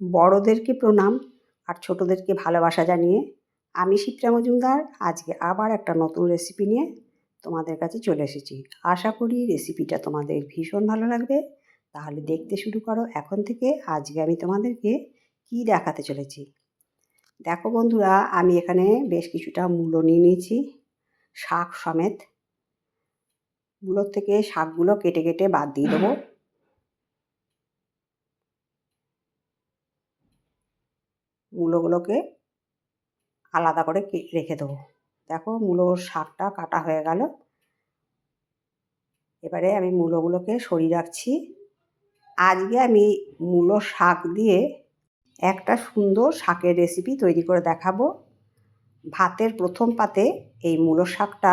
বড়োদেরকে প্রণাম আর ছোটোদেরকে ভালোবাসা জানিয়ে আমি শিপ্রা মজুমদার। আজকে আবার একটা নতুন রেসিপি নিয়ে তোমাদের কাছে চলে এসেছি। আশা করি রেসিপিটা তোমাদের ভীষণ ভালো লাগবে। তাহলে দেখতে শুরু করো এখন থেকে আজকে আমি তোমাদেরকে কি দেখাতে চলেছি। দেখো বন্ধুরা, আমি এখানে বেশ কিছুটা মূলো নিয়ে নিয়েছি, শাক সমেত। মূলোর থেকে শাকগুলো কেটে কেটে বাদ দিয়ে দেবো। মূলোগুলোকে আলাদা করে রেখে দেবো। দেখো মূলোর শাকটা কাটা হয়ে গেল। এবারে আমি মূলোগুলোকে সরিয়ে রাখছি। আজকে আমি মূলো শাক দিয়ে একটা সুন্দর শাকের রেসিপি তৈরি করে দেখাবো। ভাতের প্রথম পাতে এই মূলো শাকটা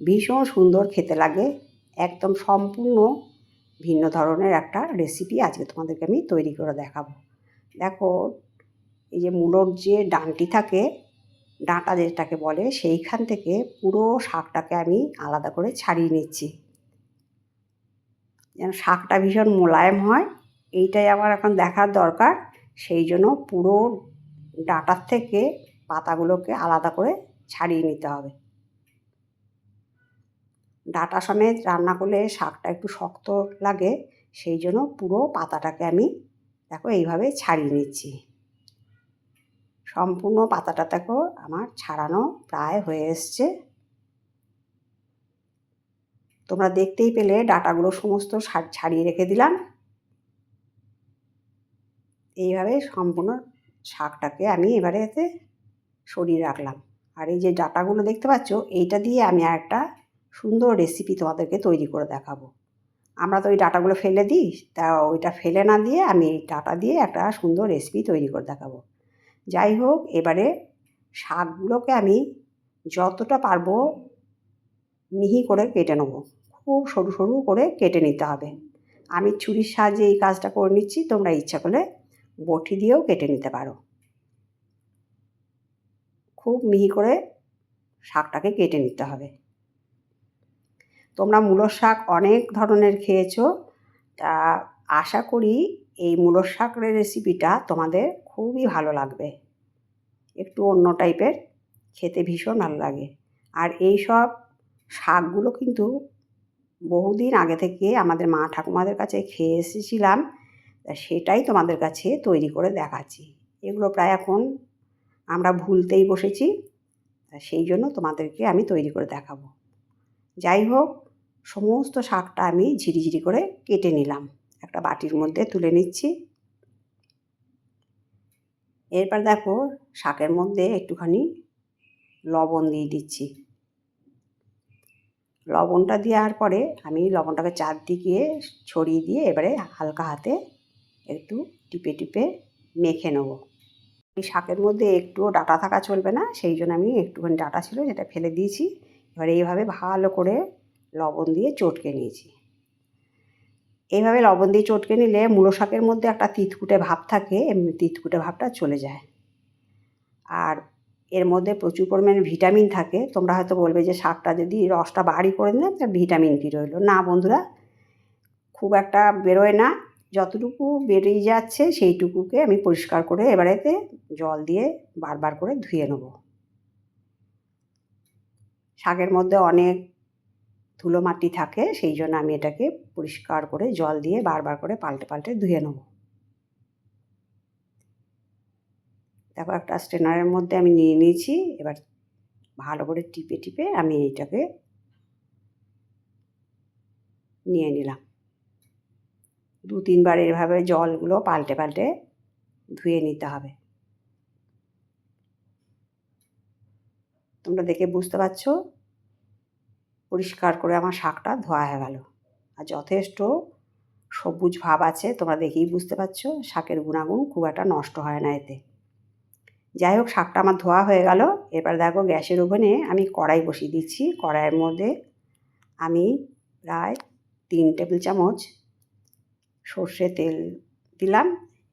ভীষণ সুন্দর খেতে লাগে। একদম সম্পূর্ণ ভিন্ন ধরনের একটা রেসিপি আজকে তোমাদেরকে আমি তৈরি করে দেখাবো। দেখো এই যে মূলোর যে ডানটি থাকে, ডাঁটা যেটাকে বলে, সেইখান থেকে পুরো শাকটাকে আমি আলাদা করে ছাড়িয়ে নিচ্ছি। যেন শাকটা ভীষণ মোলায়েম হয়, এইটাই আমার এখন দেখার দরকার। সেই জন্য পুরো ডাঁটার থেকে পাতাগুলোকে আলাদা করে ছাড়িয়ে নিতে হবে। ডাটা সমেত রান্না করলে শাকটা একটু শক্ত লাগে, সেই জন্য পুরো পাতাটাকে আমি দেখো এইভাবে ছাড়িয়ে নিচ্ছি। সম্পূর্ণ পাতাটা দেখো আমার ছাড়ানো প্রায় হয়ে এসছে। তোমরা দেখতেই পেলে ডাটাগুলো সমস্ত ছাড়িয়ে রেখে দিলাম। এইভাবে সম্পূর্ণ শাকটাকে আমি এবারে এতে সরিয়ে রাখলাম। আর এই যে ডাটাগুলো দেখতে পাচ্ছ, এইটা দিয়ে আমি আর একটা সুন্দর রেসিপি তোমাদেরকে তৈরি করে দেখাবো। আমরা তো ওই ডাটাগুলো ফেলে দিই, তা ওইটা ফেলে না দিয়ে আমি এই ডাটা দিয়ে একটা সুন্দর রেসিপি তৈরি করে দেখাবো। যাই হোক, এবারে শাকগুলোকে আমি যতটা পারব মিহি করে কেটে নেব। খুব সরু সরু করে কেটে নিতে হবে। আমি ছুরির সাহায্যে এই কাজটা করে নিচ্ছি, তোমরা ইচ্ছা করলে বটি দিয়েও কেটে নিতে পারো। খুব মিহি করে শাকটাকে কেটে নিতে হবে। তোমরা মূলোর শাক অনেক ধরনের খেয়েছো, তা আশা করি এই মূলোর শাকের রেসিপিটা তোমাদের খুবই ভালো লাগবে। একটু অন্য টাইপের খেতে ভীষণ ভালো লাগে। আর এই সব শাকগুলো কিন্তু বহুদিন আগে থেকে আমাদের মা ঠাকুমাদের কাছে খেয়ে এসেছিলাম সেটাই তোমাদের কাছে তৈরি করে দেখাচ্ছি। এগুলো প্রায় এখন আমরা ভুলতেই বসেছি সেই জন্য তোমাদেরকে আমি তৈরি করে দেখাবো। যাই হোক, সমস্ত শাকটা আমি ঝিরিঝিরি করে কেটে নিলাম। একটা বাটির মধ্যে তুলে নিচ্ছি। এরপর দেখো শাকের মধ্যে একটুখানি লবণ দিয়ে দিচ্ছি। লবণটা দেওয়ার পরে আমি লবণটাকে চারদিকে ছড়িয়ে দিয়ে এবারে হালকা হাতে একটু টিপে টিপে মেখে নেব। এই শাকের মধ্যে একটুও ডাটা থাকা চলবে না, সেই জন্য আমি একটুখানি ডাটা ছিল যেটা ফেলে দিয়েছি। এবার এইভাবে ভালো করে লবণ দিয়ে চটকে নিয়েছি। এইভাবে লবণ দিয়ে চটকে নিলে মূলো শাকের মধ্যে একটা তিতকুটে ভাব থাকে, এমনি তিতকুটে ভাবটা চলে যায়। আর এর মধ্যে প্রচুর পরিমাণে ভিটামিন থাকে। তোমরা হয়তো বলবে যে শাকটা যদি রসটা বাড়ি করে দিলে তার ভিটামিন কী রইল? না বন্ধুরা, খুব একটা বেরোয় না। যতটুকু বেরিয়ে যাচ্ছে সেইটুকুকে আমি পরিষ্কার করে এবারেতে জল দিয়ে বারবার করে ধুয়ে নেব। শাকের মধ্যে অনেক ধুলো মাটি থাকে, সেই জন্য আমি এটাকে পরিষ্কার করে জল দিয়ে বারবার করে পাল্টে পাল্টে ধুয়ে নেব। দেখো একটা স্টেনারের মধ্যে আমি নিয়ে নিয়েছি, এবার ভালো করে টিপে টিপে আমি এইটাকে নিয়ে নিলাম। দু তিনবার এভাবে জলগুলো পাল্টে পাল্টে ধুয়ে নিতে হবে। তোমরা দেখে বুঝতে পারছ? পরিষ্কার করে আমার শাকটা ধোয়া হয়ে গেল। আর যথেষ্ট সবুজ ভাব আছে, তোমরা দেখেই বুঝতে পারছ, শাকের গুণাগুণ খুব একটা নষ্ট হয় না এতে। যাই হোক, শাকটা আমার ধোয়া হয়ে গেল। এবার দেখো গ্যাসের ওভেনে আমি কড়াই বসিয়ে দিচ্ছি। কড়াইয়ের মধ্যে আমি প্রায় তিন টেবিল চামচ সর্ষে তেল দিলাম।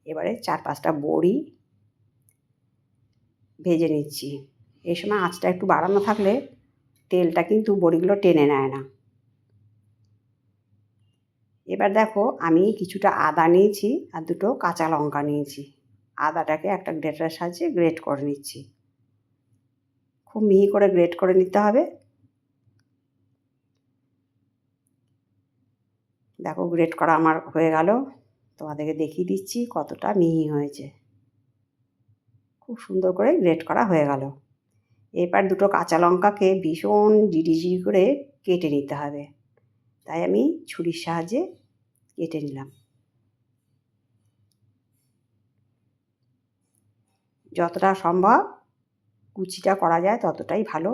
এবারে চার পাঁচটা বড়ি ভেজে নিচ্ছি। এই সময় আঁচটা একটু বাড়ানো থাকলে তেলটা কিন্তু বড়িগুলো টেনে নেয় না। এবার দেখো আমি কিছুটা আদা নিয়েছি আর দুটো কাঁচা লঙ্কা নিয়েছি। আদাটাকে একটা গ্রেটারের সাহায্যে গ্রেট করে নিচ্ছি। খুব মিহি করে গ্রেট করে নিতে হবে। দেখো গ্রেট করা আমার হয়ে গেল। তোমাদেরকে দেখিয়ে দিচ্ছি কতটা মিহি হয়েছে। খুব সুন্দর করে গ্রেট করা হয়ে গেল। এবার দুটো কাঁচা লঙ্কাকে ভীষণ জিরি জিরি করে কেটে নিতে হবে। তাই আমি ছুরির সাহায্যে কেটে নিলাম। যতটা সম্ভব কুচিটা করা যায় ততটাই ভালো।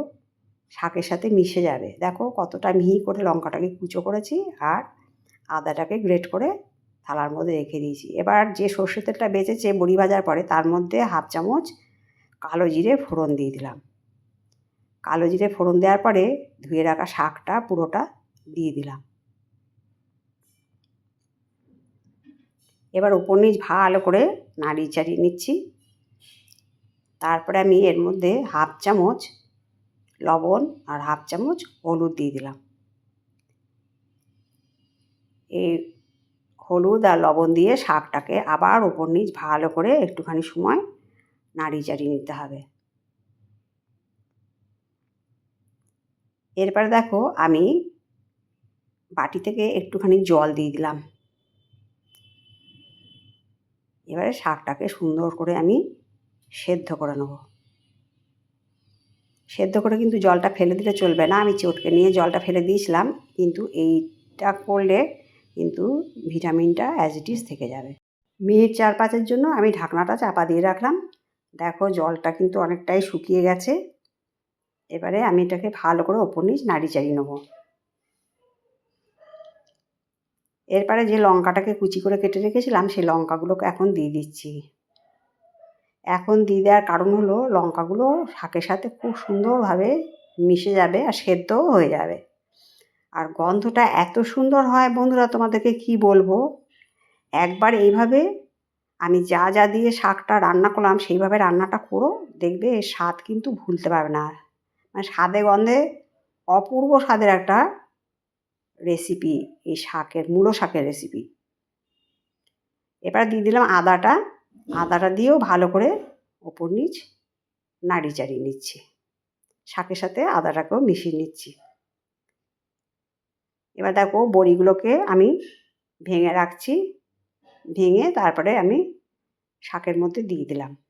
শাকের সাথে মিশে যাবে। দেখো কতটা মিহি করে লঙ্কাটাকে কুচো করেছি আর আদাটাকে গ্রেট করে থালার মধ্যে রেখে দিয়েছি। এবার যে সর্ষে তেলটা বেঁচেছে বড়ি ভাজার পরে তার মধ্যে হাফ চামচ কালো জিরে ফোড়ন দিয়ে দিলাম। কালো জিরে ফোড়ন দেওয়ার পরে ধুয়ে রাখা শাকটা পুরোটা দিয়ে দিলাম। এবার উপর নিচ ভালো করে নাড়িয়ে চাড়িয়ে নিচ্ছি। তারপরে আমি এর মধ্যে হাফ চামচ লবণ আর হাফ চামচ হলুদ দিয়ে দিলাম। এই হলুদ আর লবণ দিয়ে শাকটাকে আবার উপর নিচ ভালো করে একটুখানি সময় নাড়িয়ে চাড়িয়ে নিতে হবে। এরপরে দেখো আমি বাটি থেকে একটুখানি জল দিয়ে দিলাম। এবারে শাকটাকে সুন্দর করে আমি সেদ্ধ করে নেব। সেদ্ধ করে কিন্তু জলটা ফেলে দিলে চলবে না, আমি চটকে নিয়ে জলটা ফেলে দিয়েছিলাম, কিন্তু এইটা করলে কিন্তু ভিটামিনটা অ্যাজ ইট ইজ থেকে যাবে। মিনিট চার পাঁচের জন্য আমি ঢাকনাটা চাপা দিয়ে রাখলাম। দেখো জলটা কিন্তু অনেকটাই শুকিয়ে গেছে। এবারে আমি এটাকে ভালো করে ওপর নিচ নাড়ি চাড়িয়ে নেব। এরপরে যে লঙ্কাটাকে কুচি করে কেটে রেখেছিলাম, সেই লঙ্কাগুলোকে এখন দিয়ে দিচ্ছি। এখন দিয়ে দেওয়ার কারণ হলো, লঙ্কাগুলো শাকের সাথে খুব সুন্দরভাবে মিশে যাবে আর সেদ্ধও হয়ে যাবে। আর গন্ধটা এত সুন্দর হয় বন্ধুরা, তোমাদেরকে কি বলব? একবার এইভাবে আমি যা যা দিয়ে শাকটা রান্না করলাম, সেইভাবে রান্নাটা করো, দেখবে এর স্বাদ কিন্তু ভুলতে পারবে না। মানে স্বাদে গন্ধে অপূর্ব স্বাদের একটা রেসিপি এই শাকের, মূলো শাকের রেসিপি এবার দিয়ে দিলাম আদাটা। আদাটা দিয়েও ভালো করে ওপর নিচ নাড়ি চাড়িয়ে নিচ্ছি। শাকের সাথে আদাটাকেও মিশিয়ে নিচ্ছি। এবার দেখো বড়িগুলোকে আমি ভেঙে রাখছি। ভেঙে তারপরে আমি শাকের মধ্যে দিয়ে দিলাম।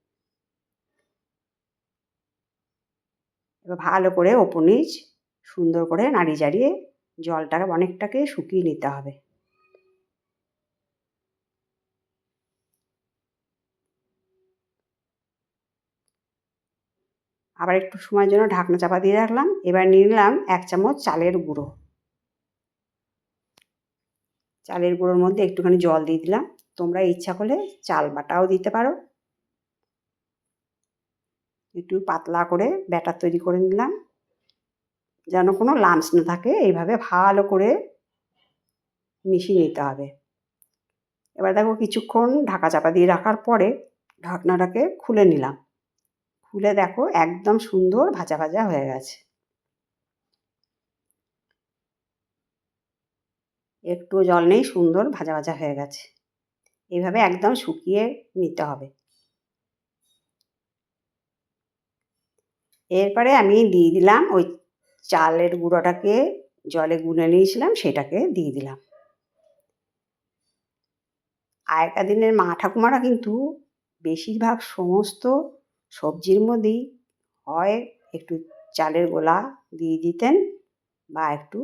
এবার ভালো করে ওপর নিচ সুন্দর করে নাড়ি চাড়িয়ে জলটাকে অনেকটাকে শুকিয়ে নিতে হবে। আবার একটু সময়ের জন্য ঢাকনা চাপা দিয়ে রাখলাম, এবার নিয়ে নিলাম এক চামচ চালের গুঁড়ো। চালের গুঁড়োর মধ্যে একটুখানি জল দিয়ে দিলাম, তোমরা ইচ্ছা করলে চাল বাটাও দিতে পারো। একটু পাতলা করে ব্যাটার তৈরি করে নিলাম। যেন কোনো লাঞ্চ না থাকে, এইভাবে ভালো করে মিশিয়ে নিতে হবে। এবার দেখো কিছুক্ষণ ঢাকা চাপা দিয়ে রাখার পরে ঢাকনাটাকে খুলে নিলাম। খুলে দেখো একদম সুন্দর ভাজা ভাজা হয়ে গেছে। একটু জল নেই, সুন্দর ভাজা ভাজা হয়ে গেছে। এইভাবে একদম শুকিয়ে নিতে হবে। এরপরে আমি দিয়ে দিলাম ওই চালের গুঁড়োটাকে, জলে গুলে নিয়েছিলাম, সেটাকে দিয়ে দিলাম। আগেকার দিনের মা ঠাকুমারা কিন্তু বেশিরভাগ সমস্ত সবজির মধ্যেই হয় একটু চালের গোলা দিয়ে দিতেন বা একটু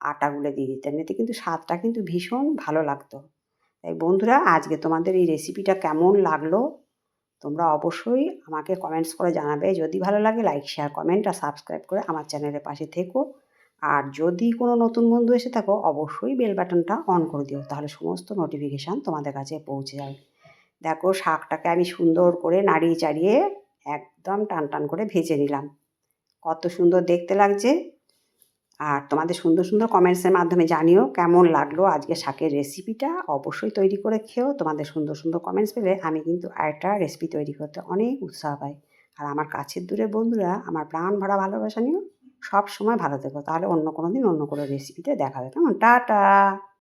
আটা গুলে দিয়ে দিতেন। এতে কিন্তু স্বাদটা কিন্তু ভীষণ ভালো লাগতো। তাই বন্ধুরা, আজকে তোমাদের এই রেসিপিটা কেমন লাগল? তোমরা অবশ্যই আমাকে কমেন্টস করে জানাবে। যদি ভালো লাগে লাইক শেয়ার কমেন্ট আর সাবস্ক্রাইব করে আমার চ্যানেলের পাশে থেকো। আর যদি কোনো নতুন বন্ধু এসে থাকো, অবশ্যই বেল বাটনটা অন করে দিও, তাহলে সমস্ত নোটিফিকেশান তোমাদের কাছে পৌঁছে যাবে। দেখো, শাকটাকে আমি সুন্দর করে নাড়িয়ে চাড়িয়ে একদম টান টান করে ভেজে নিলাম। কত সুন্দর দেখতে লাগছে। আর তোমাদের সুন্দর সুন্দর কমেন্টসের মাধ্যমে জানিও কেমন লাগল আজকে শাকের রেসিপিটা অবশ্যই তৈরি করে খেও, তোমাদের সুন্দর সুন্দর কমেন্টস পেলে আমি কিন্তু আরেকটা রেসিপি তৈরি করতে অনেক উৎসাহ পাই। আর আমার কাছের দূরে বন্ধুরা, আমার প্রাণ ভরা ভালোবাসা নিও সব সময় ভালো থেকো। তাহলে অন্য কোনো দিন অন্য কোনো রেসিপিতে দেখা হবে কেমন? টাটা!